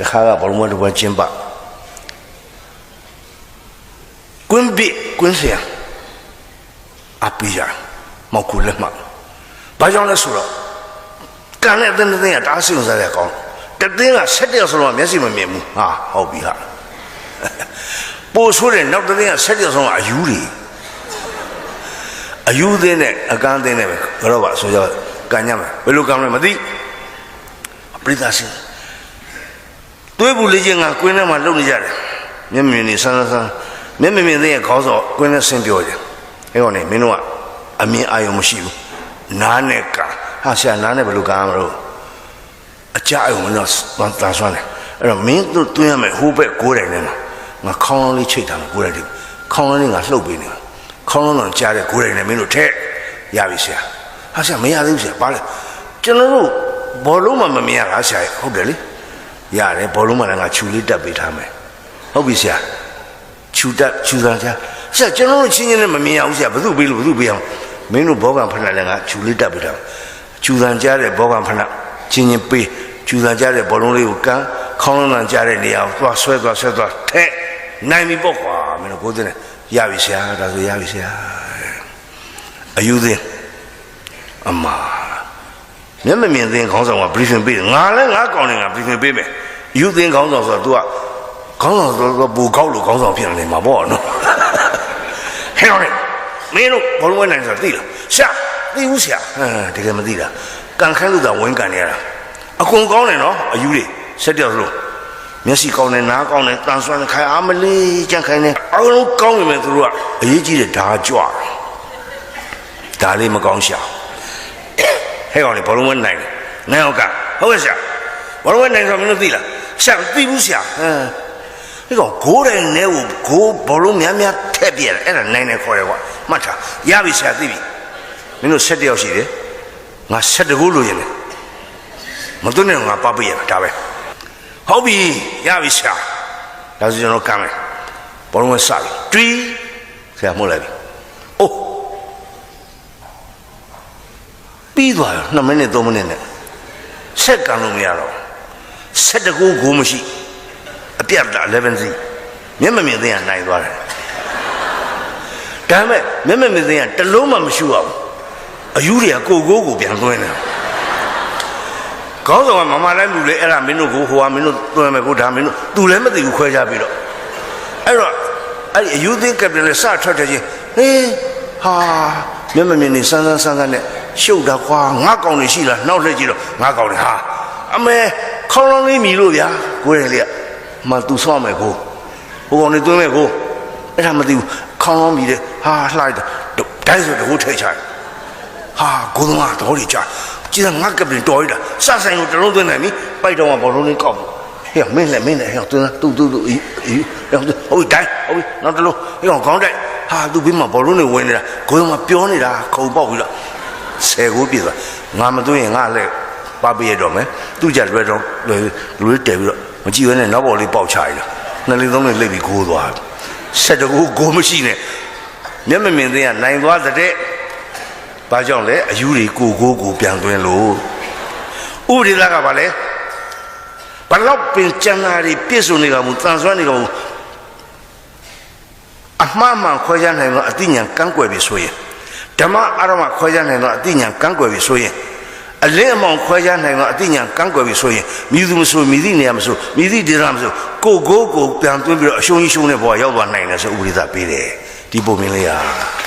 တခါကဘလုံးမတပွဲကျင်းပကွင်းပိကွင်းဆရာအပိရမောက်ကူလက်မှဘာကြောင့်လဲဆိုတော့ကံနဲ့အသင်းသင်းကတားဆီးလို့စားရကောင်းတသင်းက7ရက်ဆိုတော့မျက်စိမမြင်ဘူးဟာဟုတ်ပြီဟာပို့ဆိုးတယ်နောက်တသင်းက7ရက်ဆိုတော့အယူတွေအယူသင်းနဲ့အကန်းသင်းနဲ့ပဲကတော့ပါဆိုကြကံညမှာဘယ်လိုကံလဲမသိပရိသတ်ရှင် တွေးဘူးလေချင်းကကွင်းထဲမှာလုံနေကြတယ်မျက်မြင်နေဆန်းဆန်းမျက်မြင်မြင်တဲ့ခေါင်းစောကွင်းထဲဆင်းပြောကြအဲ့ဟောနေမင်းတို့ကအမြင်အာရုံမရှိဘူးနားနဲ့ကန်ဟာဆရာနားနဲ့ဘယ်လိုကန်ရမလို့အကြအုံတော့တန်ဆွမ်းတယ်အဲ့တော့မင်းတို့တွင်းရမယ်ဟိုးဘက်ကိုးတိုင်ထဲမှာငါခေါင်းလုံးလေးချိတ်ထားမှာကိုးတိုင်လေးခေါင်းလုံးလေးငါလှုပ်ပေးနေတာခေါင်းလုံးတော့ကြားတဲ့ကိုးတိုင်နဲ့မင်းတို့ထဲရပြီဆရာဟာဆရာမရသေးဘူးဆရာဘာလဲကျွန်တော်တို့ဘောလုံးမှမမြင်ရလားဆရာဟုတ်တယ်လေ ရတယ်ဘောလုံးမှလည်းငါခြူလေးတက်ပေးထားမယ်ဟုတ်ပြီဆရာခြူတက်ခြူစံဆရာဆရာကျွန်တော်တို့ချင်းချင်းနဲ့မမြင်ရဘူးဆရာဘယ်သူပေးလို့ဘယ်သူပေးအောင်မင်းတို့ဘောကံဖက်လည်းငါခြူလေးတက်ပေးထားမယ်ခြူစံကြားတဲ့ဘောကံဖက်ချင်းချင်းပေးခြူစံကြားတဲ့ဘောလုံးလေးကိုကန်းခေါင်းလုံးကြားတဲ့နေရာကိုသွားဆွဲသွားဆွဲသွားထဲနိုင်ပြီပေါ့ကွာမင်းတို့ကိုယ်တည်းရပြီဆရာဒါဆိုရပြီဆရာအယူသင်းအမ မျက်မမြင်သင်းခေါင်းဆောင်က briefing ပေးတယ်ငါလည်းငါကောင်းတယ်ငါ briefing ပေးမယ်ယူသင်းခေါင်းဆောင်ဆိုတော့ तू ကခေါင်းဆောင်ဆိုတော့ဘူကောက်လို့ခေါင်းဆောင်ဖြစ်နေမှာပေါ့နော်ဟဲ့တော်လေမင်းတို့ဘောလုံးဝဲနိုင်ဆိုသိလားဆရာသိဘူးဆရာဟမ်တကယ်မသိတာကန်ခိုင်းလို့သာဝင်ကန်နေရတာအကုန်ကောင်းတယ်နော်အယူတွေဆက်ပြောက်လို့မျက်စိကောင်းတယ်နားကောင်းတယ်တန်ဆွမ်းတယ်ခိုင်အားမလေးကြံ့ခိုင်တယ်အကုန်လုံးကောင်းနေမယ်သူတို့ကအရေးကြီးတယ်ဓာကြွဒါလေးမကောင်းရှာ ဟဲ့ကောင်လေဘောလုံးဝဲနိုင်တယ်နိုင်အောင်ကဟုတ်ကဲ့ဆရာဘောလုံးဝဲနိုင်ဆိုမင်းတို့သိလားဆရာသိဘူးဆရာဟမ်ဒီကောင်ဂိုးတယ်နဲကိုဂိုးဘောလုံးများများထည့်ပြတယ်အဲ့ဒါနိုင်တယ်ခေါ်တယ်ကွာမှတ်ထားရပြီဆရာသိပြီမင်းတို့၁၁ယောက်ရှိတယ်ငါ၁၁ခုလိုချင်တယ်မသွင်းနဲ့ငါပပေးရတာဒါပဲဟုတ်ပြီရပြီဆရာဒါဆိုကျွန်တော်ကမ်းမယ်ဘောလုံးဝဲစပြီတွီးဆရာမှုတ်လိုက်ပြီအိုး ပြီးသွားရော2မိနစ်3မိနစ်နဲ့ဆက်ကမ်းလို့မရတော့ဆက်တကူကိုမရှိအပြတ်တာ11စီမျက်မမြင်သေးရနိုင်သွားတယ်ဒါမဲ့မျက်မမြင်သေးရတလုံးမှမရှိအောင်အယူတွေကကိုကိုကိုပြန်သွင်းတယ်ကောင်းဆောင်ကမမလိုက်လူလေအဲ့ဒါမင်းတို့ကိုဟိုကမင်းတို့သွင်းမယ်ကိုဒါမင်းတို့သူလည်းမသိဘူးခွဲကြပြီးတော့အဲ့တော့အဲ့ဒီအယူသင်းကပ်တယ်လေစထွက်တယ်ချင်းဟေးဟာမျက်မမြင်နေစမ်းစမ်းစမ်းစမ်းနဲ့ ရှုပ်တာကွာငါကောင်နေရှိလားနောက်လှည့်ကြည့်တော့ငါကောင်နေဟာအမေခေါင်းလုံးလေးမြည်လို့ဗျာကိုယ်ရလေကမသူဆော့မယ်ကိုဟိုကောင်နေသွင်းမယ်ကိုအဲ့ဒါမသိဘူးခေါင်းလုံးမြည်တယ်ဟာလှလိုက်တယ်တိုင်းဆိုတကူထိတ်ချတယ်ဟာကိုသမားတော်ကြီးကြာကြည်ငါကပ်ပြင်တော်ရတာစဆိုင်ကိုတလုံးသွင်းနိုင်ပြီပိုက်တော့ဘောလုံးလေးကောက်ဘူးဟဲ့မင်းလည်းမင်းလည်းဟဲ့သူသူသူသူအေးအေးဟုတ်တိုင်းဟုတ်ပြီနောက်တလုံးဟဲ့ကောင်ခေါင်းတိုက်ဟာသူပြီးမှဘောလုံးတွေဝင်နေတာကိုယ်ကပြောနေတာခုံပေါက်ပြီးတော့ ဆယ်ကိုပြည့်သွားငါမသွင်းရင်ငါလည်းပါပြရတော့မယ်သူကြလွယ်တော့လွယ်လူလေးတဲပြီးတော့မကြည့်ရနဲ့နောက်ပေါ်လေးပေါက်ချရတာနှစ်လေးသုံးလေးလိပ်ပြီးကိုးသွားဆက်တကူကိုမရှိနဲ့မျက်မမြင်သေးကနိုင်သွားတဲ့ဘာကြောင့်လဲအယူတွေကိုကိုကိုပြန်သွင်းလို့ဥပဒေသားကဘာလဲဘလောက်ပင်ကျန်တာတွေပြည့်စုံနေကမူတန်ဆွမ်းနေကမူအမှားမှန်ခွဲခြားနိုင်တော့အတိညာကန်းကွယ်ပြီဆိုရင် ဓမ္မအရမခွဲခြားနိုင်တော့အတိညာကန်းကွယ်ပြီဆိုရင်အလင်းအမောင်ခွဲခြားနိုင်တော့အတိညာကန်းကွယ်ပြီဆိုရင်မိသူမဆိုမိသည့်နေရာမဆိုမိသည့်ဒေသမဆိုကိုကိုကိုပြန်သွင်းပြီးတော့အရှုံးကြီးရှုံးတဲ့ဘဝရောက်သွားနိုင်တယ်ဆိုဥပဒေသားပေးတယ်ဒီပုံမင်းလေးဟာ